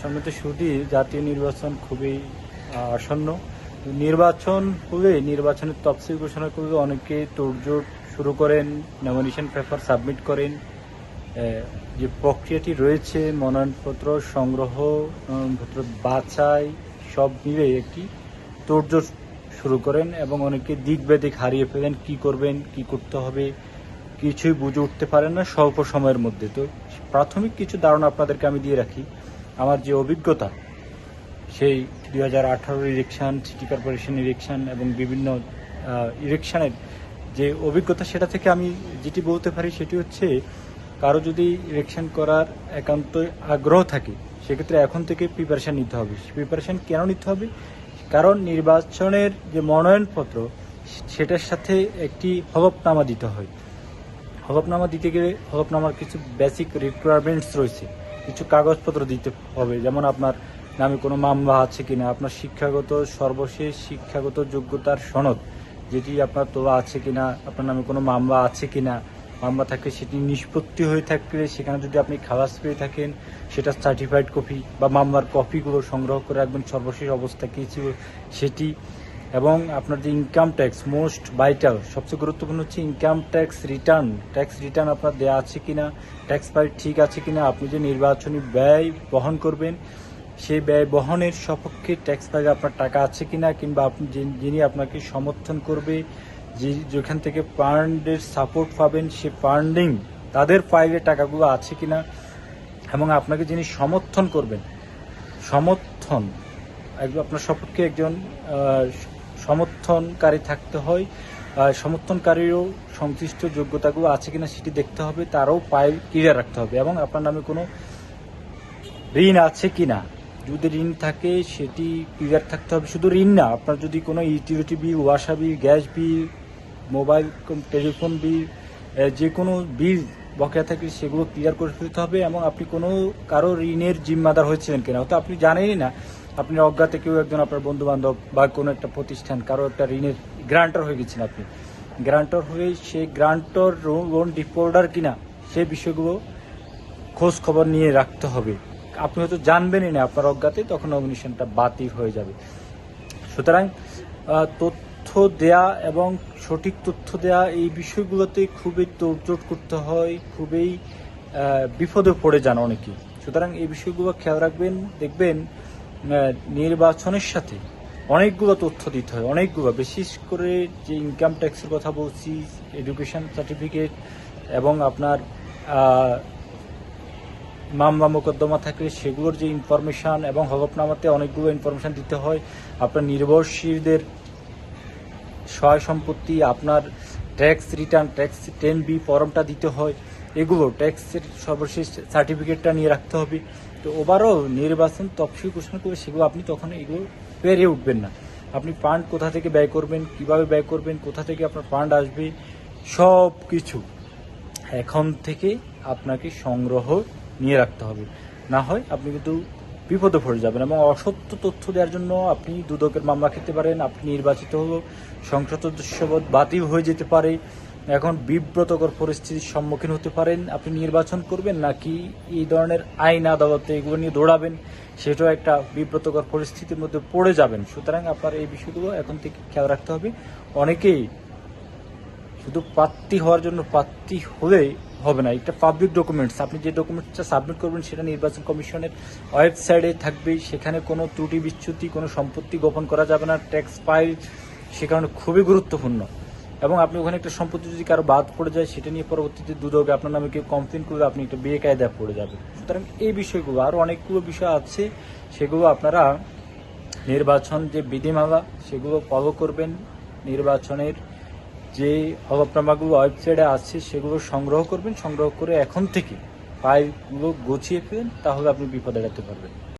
সম্মত সুদী জাতীয় নির্বাচন খুবই আসন্ন। নির্বাচন হলে নির্বাচনের তফসিল ঘোষণা করলে অনেকে তোড়জোড় শুরু করেন নমিনেশন পেপার সাবমিট করেন। যে প্রক্রিয়াটি রয়েছে, মনোনয়নপত্র সংগ্রহ পত্র বাছাই, সব মিলে একটি তোড়জোড় শুরু করেন এবং অনেকে দিক বেদিক হারিয়ে ফেলেন, কি করবেন, কি করতে হবে, কিছুই বুঝে উঠতে পারেন না, স্বল্প সময়ের মধ্যে। তো প্রাথমিক কিছু ধারণা আপনাদেরকে আমি দিয়ে রাখি। আমার যে অভিজ্ঞতা, সেই দুই হাজার আঠারোর ইলেকশন সিটি কর্পোরেশন ইলেকশন এবং বিভিন্ন ইলেকশনের যে অভিজ্ঞতা, সেটা থেকে আমি যেটি বলতে পারি সেটি হচ্ছে, কারও যদি ইলেকশন করার একান্ত আগ্রহ থাকে, সেক্ষেত্রে এখন থেকে প্রিপারেশন নিতে হবে। প্রিপারেশান কেন নিতে হবে? কারণ নির্বাচনের যে মনোনয়নপত্র, সেটার সাথে একটি হলফনামা দিতে হয়। হলফনামা দিতে গেলে, হলফনামার কিছু বেসিক রিকোয়ারমেন্টস রয়েছে। কিছু কাগজপত্র দিতে হবে। যেমন আপনার নামে কোনো মামলা আছে কিনা, আপনার শিক্ষাগত, সর্বশেষ শিক্ষাগত যোগ্যতার সনদ যেটি আপনার তোলা আছে কিনা, আপনার নামে কোনো মামলা আছে কিনা, মামলা থাকলে সেটি নিষ্পত্তি হয়ে থাকলে সেখানে যদি আপনি খালাস পেয়ে থাকেন, সেটা সার্টিফাইড কপি বা মামলার কপিগুলো সংগ্রহ করে রাখবেন, সর্বশেষ অবস্থা কী ছিল সেটি এবং আপনার যে ইনকাম ট্যাক্স মোস্ট ভাইটাল সবচেয়ে গুরুত্বপূর্ণ হচ্ছে income tax return tax return আপনার দেওয়া আছে কিনা ট্যাক্স ফাইল ঠিক আছে কিনা, আপনি যে নির্বাচনী ব্যয় বহন করবেন, সেই ব্যয় বহনের সপক্ষে ট্যাক্স ফাইলে আপনার টাকা আছে কিনা, কিংবা আপনি যিনি আপনাকে সমর্থন করবে, যে, যেখান থেকে ফান্ডের সাপোর্ট পাবেন, সে ফান্ডিং তাদের ফাইলে টাকাগুলো আছে কিনা, এবং আপনাকে যিনি সমর্থন করবেন, সমর্থন আপনার সপক্ষে একজন সমর্থনকারী থাকতে হয় সমর্থনকারীরও সংশ্লিষ্ট যোগ্যতাগুলো আছে কিনা সেটি দেখতে হবে, তারও পায়ে ক্লিয়ার রাখতে হবে এবং আপনার নামে কোনো ঋণ আছে কিনা। যদি ঋণ থাকে, সেটি ক্লিয়ার থাকতে হবে। শুধু ঋণ না, আপনার যদি কোনো ইউটিলিটি বিল, ওয়াসা bill, gas bill, mobile telephone bill যে কোনো বিল বকেয়া থাকে সেগুলো ক্লিয়ার করে ফেলতে হবে এবং আপনি কোনো কারও ঋণের জিম্মাদার হয়েছিলেন কিনা। হয়তো আপনি জানেনই না আপনি অজ্ঞাতে কেউ একজন আপনার বন্ধু বান্ধব বা কোনো একটা প্রতিষ্ঠান, কারও একটা ঋণের গ্রান্টার হয়ে গেছেন আপনি। গ্রান্টার হয়ে সেই গ্রান্টর লোন ডিফল্টার কিনা সেই বিষয়গুলো খোঁজ খবর নিয়ে রাখতে হবে। আপনি হয়তো জানবেনই না, আপনার অজ্ঞাতে তখন নমিনেশনটা বাতিল হয়ে যাবে। সুতরাং তথ্য দেয়া এবং সঠিক তথ্য দেয়া এই বিষয়গুলোতে খুবই তোড়জোড় করতে হয়, খুবই বিপদে পড়ে যান অনেকেই সুতরাং এই বিষয়গুলো খেয়াল রাখবেন, দেখবেন নির্বাচনের সাথে অনেকগুলো তথ্য দিতে হয়, অনেকগুলো, বিশেষ করে যে ইনকাম ট্যাক্সের কথা বলছি এডুকেশন সার্টিফিকেট এবং আপনার মামলা মোকদ্দমা থাকলে সেগুলোর যে ইনফরমেশান এবং হলফনামাতে অনেকগুলো ইনফরমেশান দিতে হয়। আপনার নির্ভরশীলদের সহায় সম্পত্তি, আপনার tax return tax ten B ফর্মটা দিতে হয়। এগুলো ট্যাক্সের সর্বশেষ সার্টিফিকেটটা নিয়ে রাখতে হবে। তো ওভারঅল নির্বাচন তফসিল ঘোষণা করবে, সেগুলো আপনি তখন এগুলো পেরিয়ে উঠবেন না। আপনি ফান্ড কোথা থেকে ব্যয় করবেন, কীভাবে ব্যয় করবেন, কোথা থেকে আপনার ফান্ড আসবে সব কিছু এখন থেকে আপনাকে সংগ্রহ নিয়ে রাখতে হবে। না হয় আপনি কিন্তু বিপদে পড়ে যাবেন এবং অসত্য তথ্য দেওয়ার জন্য আপনি দুদকের মামলা খেতে পারেন, আপনি নির্বাচিত হলেও সংসদ সদস্যপদ বাতিল হয়ে যেতে পারে। এখন বিব্রতকর পরিস্থিতির সম্মুখীন হতে পারেন। আপনি নির্বাচন করবেন নাকি এই ধরনের আইন আদালতে এগুলো নিয়ে দৌড়াবেন, সেটাও একটা বিব্রতকর পরিস্থিতির মধ্যে পড়ে যাবেন। সুতরাং আপনার এই বিষয়গুলো এখন থেকে খেয়াল রাখতে হবে। অনেকেই শুধু প্রার্থী হওয়ার জন্য প্রার্থী হলে হবে না, এটা পাবলিক ডকুমেন্টস আপনি যে ডকুমেন্টসটা সাবমিট করবেন, সেটা নির্বাচন কমিশনের ওয়েবসাইটে থাকবে। সেখানে কোনো ত্রুটি, বিচ্যুতি, কোনো সম্পত্তি গোপন করা যাবে না। ট্যাক্স ফাইল সে কারণে খুবই গুরুত্বপূর্ণ। এবং আপনি ওখানে একটা সম্পত্তি যদি কারও বাদ পড়ে যায়, সেটা নিয়ে পরবর্তীতে দুদকে আপনার নামে কেউ কমপ্লেন করলে আপনি একটা বেকায়দা পড়ে যাবে সুতরাং এই বিষয়গুলো আরও অনেকগুলো বিষয় আছে, সেগুলো আপনারা নির্বাচন যে বিধিমালা, সেগুলো ফলো করবেন। নির্বাচনের যে হলফনামাগুলো ওয়েবসাইটে আছে, সেগুলো সংগ্রহ করবেন। সংগ্রহ করে এখন থেকে ফাইলগুলো গুছিয়ে ফেলেন, তাহলে আপনি বিপদ এড়াতে পারবেন।